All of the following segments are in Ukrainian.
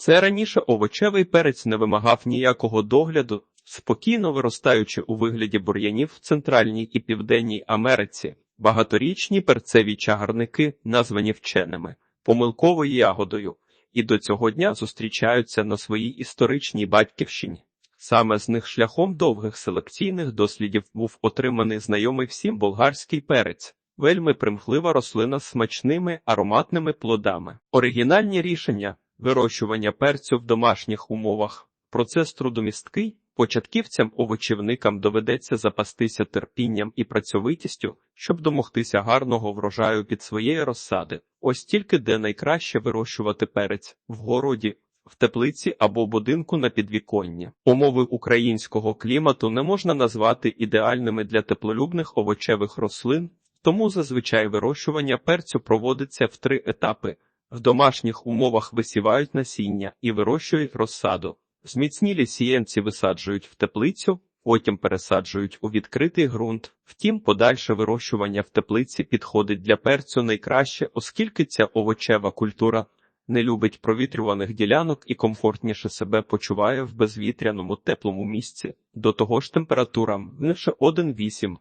Це раніше овочевий перець не вимагав ніякого догляду, спокійно виростаючи у вигляді бур'янів в Центральній і Південній Америці. Багаторічні перцеві чагарники, названі вченими помилковою ягодою, і до цього дня зустрічаються на своїй історичній батьківщині. Саме з них шляхом довгих селекційних дослідів був отриманий знайомий всім болгарський перець, вельми примхлива рослина з смачними ароматними плодами. Оригінальні рішення вирощування перцю в домашніх умовах. Процес трудомісткий. Початківцям овочівникам доведеться запастися терпінням і працьовитістю, щоб домогтися гарного врожаю під своєї розсади. Ось тільки де найкраще вирощувати перець в городі, в теплиці або будинку на підвіконні. Умови українського клімату не можна назвати ідеальними для теплолюбних овочевих рослин, тому зазвичай вирощування перцю проводиться в три етапи. В домашніх умовах висівають насіння і вирощують розсаду. Зміцнілі сіянці висаджують в теплицю, потім пересаджують у відкритий ґрунт. Втім, подальше вирощування в теплиці підходить для перцю найкраще, оскільки ця овочева культура не любить провітрюваних ділянок і комфортніше себе почуває в безвітряному теплому місці. До того ж температура лише 1,8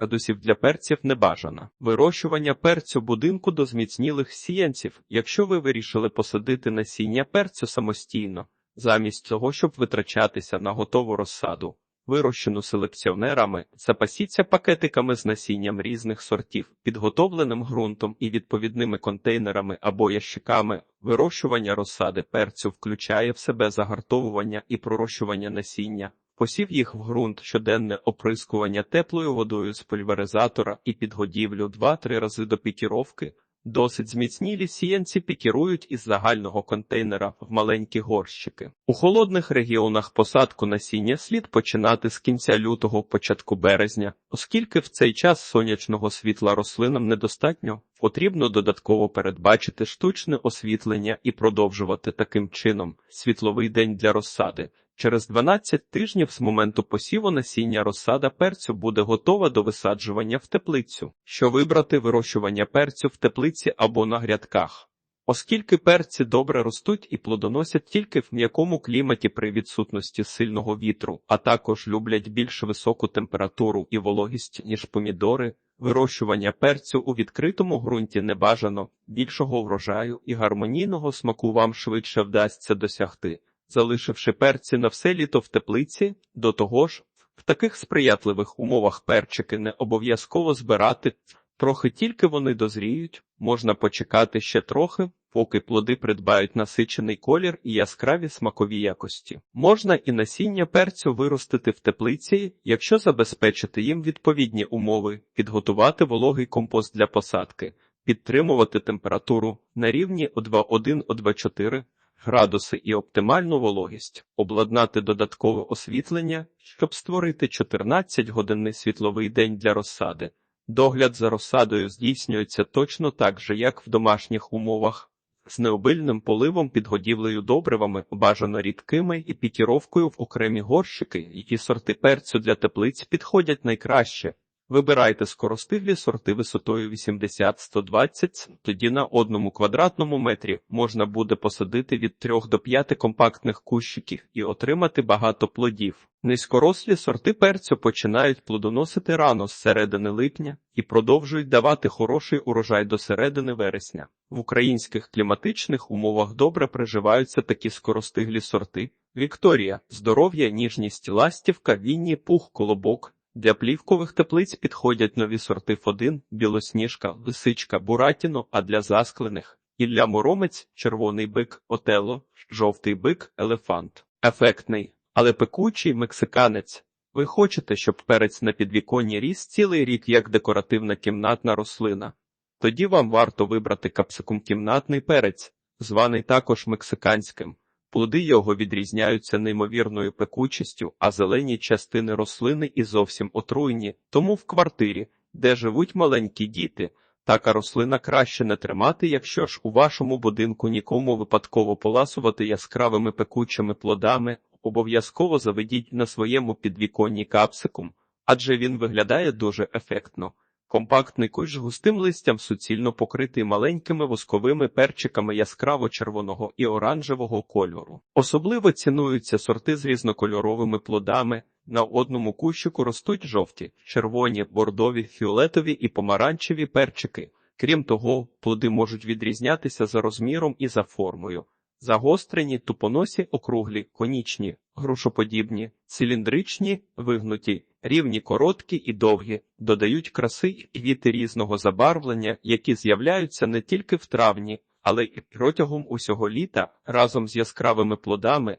градусів для перців не бажана. Вирощування перцю будинку до зміцнілих сіянців, якщо ви вирішили посадити насіння перцю самостійно, замість того, щоб витрачатися на готову розсаду, вирощену селекціонерами, запасіться пакетиками з насінням різних сортів, підготовленим ґрунтом і відповідними контейнерами або ящиками. Вирощування розсади перцю включає в себе загартовування і пророщування насіння. Посів їх в ґрунт, щоденне оприскування теплою водою з пульверизатора і підгодівлю 2-3 рази до пікіровки. Досить зміцнілі сіянці пікірують із загального контейнера в маленькі горщики. У холодних регіонах посадку насіння слід починати з кінця лютого, початку березня, оскільки в цей час сонячного світла рослинам недостатньо, потрібно додатково передбачити штучне освітлення і продовжувати таким чином світловий день для розсади. Через 12 тижнів з моменту посіву насіння розсада перцю буде готова до висаджування в теплицю. Що вибрати вирощування перцю в теплиці або на грядках? Оскільки перці добре ростуть і плодоносять тільки в м'якому кліматі при відсутності сильного вітру, а також люблять більш високу температуру і вологість, ніж помідори, вирощування перцю у відкритому ґрунті не бажано, більшого врожаю і гармонійного смаку вам швидше вдасться досягти залишивши перці на все літо в теплиці, до того ж, в таких сприятливих умовах перчики не обов'язково збирати, трохи тільки вони дозріють, можна почекати ще трохи, поки плоди придбають насичений колір і яскраві смакові якості. Можна і насіння перцю виростити в теплиці, якщо забезпечити їм відповідні умови, підготувати вологий компост для посадки, підтримувати температуру на рівні О2,1-О2,4 градуси і оптимальну вологість, обладнати додаткове освітлення, щоб створити 14-годинний світловий день для розсади. Догляд за розсадою здійснюється точно так же, як в домашніх умовах, з необильним поливом підгодівлею добривами, бажано рідкими і пікіровкою в окремі горщики, які сорти перцю для теплиць підходять найкраще. Вибирайте скоростиглі сорти висотою 80-120, тоді на одному квадратному метрі можна буде посадити від 3 до 5 компактних кущиків і отримати багато плодів. Низькорослі сорти перцю починають плодоносити рано з середини липня і продовжують давати хороший урожай до середини вересня. В українських кліматичних умовах добре приживаються такі скоростиглі сорти: Вікторія, здоров'я, ніжність, ластівка, вінні, пух, колобок. Для плівкових теплиць підходять нові сорти фодин, білосніжка, лисичка, буратіно, а для засклених Ілля Моромець, червоний бик, отело, жовтий бик, елефант. Ефектний, але пекучий мексиканець. Ви хочете, щоб перець на підвіконні ріс цілий рік як декоративна кімнатна рослина. Тоді вам варто вибрати капсикум кімнатний перець, званий також мексиканським. Плоди його відрізняються неймовірною пекучістю, а зелені частини рослини і зовсім отруйні, тому в квартирі, де живуть маленькі діти, така рослина краще не тримати, якщо ж у вашому будинку нікому випадково поласувати яскравими пекучими плодами, обов'язково заведіть на своєму підвіконні капсикум, адже він виглядає дуже ефектно. Компактний кущ густим листям суцільно покритий маленькими восковими перчиками яскраво червоного і оранжевого кольору. Особливо цінуються сорти з різнокольоровими плодами. На одному кущику ростуть жовті, червоні, бордові, фіолетові і помаранчеві перчики. Крім того, плоди можуть відрізнятися за розміром і за формою. Загострені, тупоносі, округлі, конічні, грушоподібні, циліндричні, вигнуті, рівні, короткі і довгі, додають краси і квіти різного забарвлення, які з'являються не тільки в травні, але й протягом усього літа разом з яскравими плодами.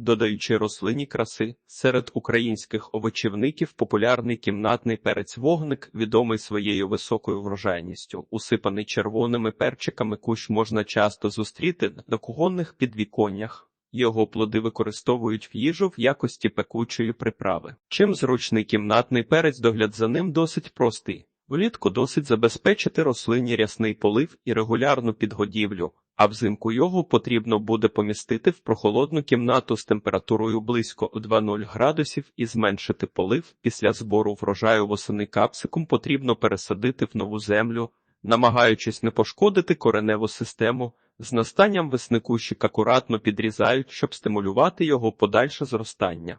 Додаючи рослині краси, серед українських овочівників популярний кімнатний перець вогник, відомий своєю високою врожайністю. Усипаний червоними перчиками кущ можна часто зустріти на кухонних підвіконнях. Його плоди використовують в їжу в якості пекучої приправи. Чим зручний кімнатний перець догляд за ним досить простий. Влітку досить забезпечити рослині рясний полив і регулярну підгодівлю, а взимку його потрібно буде помістити в прохолодну кімнату з температурою близько 2-0 градусів і зменшити полив. Після збору врожаю восени капсикум потрібно пересадити в нову землю, намагаючись не пошкодити кореневу систему. З настанням весни кущик акуратно підрізають, щоб стимулювати його подальше зростання.